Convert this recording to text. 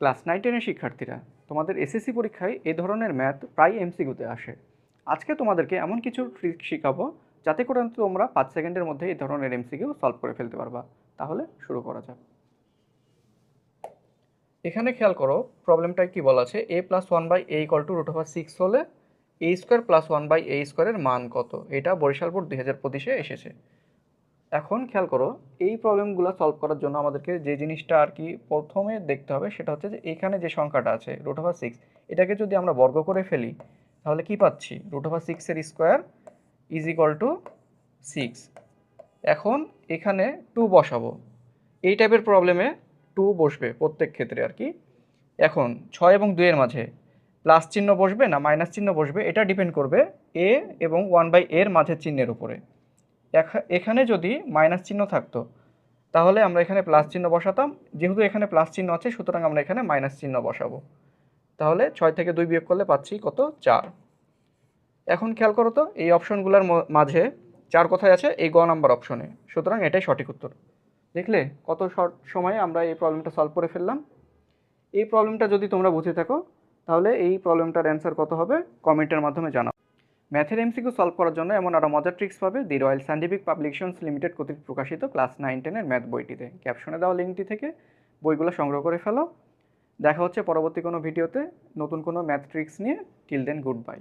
Class nine টেনের শিক্ষার্থীরা, তোমাদের এসএসসি পরীক্ষায় এ ধরনের ম্যাথ প্রায় এমসিকিউতে আসে। আজকে তোমাদেরকে এমন কিছু ট্রিক শেখাবো, যাতে করে তোমরা পাঁচ সেকেন্ডের মধ্যে এই ধরনের এমসিকিউ সলভ করে ফেলতে পারবা। তাহলে শুরু করা যাক। এখানে খেয়াল করো, প্রবলেমটায় কি বলা আছে? A plus one by A equal to root over six হলে A square plus one by A স্কোয়ারের মান কত? এটা বরিশাল বোর্ড দুই হাজার পঁচিশে এসেছে। এখন খেয়াল করো, এই প্রবলেমগুলো সলভ করার জন্য আমাদেরকে যে জিনিসটা আর কি প্রথমে দেখতে হবে সেটা হচ্ছে যে এখানে যে সংখ্যাটা আছে রুট ওভার সিক্স এটাকে যদি আমরা বর্গ করে ফেলি, তাহলে কি পাচ্ছি? রুট ওভার সিক্সের square is equal to six এখন এখানে টু বসাবো। এই টাইপের প্রবলেমে টু বসবে প্রত্যেক ক্ষেত্রে আর কি। এখন ছয় এবং দুইয়ের মাঝে প্লাস চিহ্ন বসবে না মাইনাস চিহ্ন বসবে, এটা ডিপেন্ড করবে এ এবং ওয়ান বাই এর মাঝের চিহ্নের উপরে। এখানে যদি মাইনাস চিহ্ন থাকতো, তাহলে আমরা এখানে প্লাস চিহ্ন বসাতাম। যেহেতু এখানে প্লাস চিহ্ন আছে, সুতরাং আমরা এখানে মাইনাস চিহ্ন বসাবো। তাহলে ছয় থেকে দুই বিয়োগ করলে পাচ্ছি কত? চার। এখন খেয়াল করো তো, এই অপশনগুলোর মাঝে চার কোথায় আছে? এই গ নাম্বার অপশনে সুতরাং এটাই সঠিক উত্তর। দেখলে কত শর্ট সময়ে আমরা এই প্রবলেমটা সলভ করে ফেললাম। এই প্রবলেমটা যদি তোমরা বুঝে থাকো, তাহলে এই প্রবলেমটার অ্যান্সার কত হবে? কমেন্টের মাধ্যমে জানাও। ম্যাথের এমসিকিউ সলভ করার জন্য এমন আরও মজার ট্রিক্স পাবে। The royal scientific publications limited কর্তৃক প্রকাশিত ক্লাস নাইন টেনের ম্যাথ বইটিতে। ক্যাপশনে দেওয়া লিঙ্কটি থেকে বইগুলো সংগ্রহ করে ফেলো। দেখা হচ্ছে পরবর্তী কোনো ভিডিওতে। নতুন কোনো ম্যাথ ট্রিক্স নিয়ে। Till then good bye.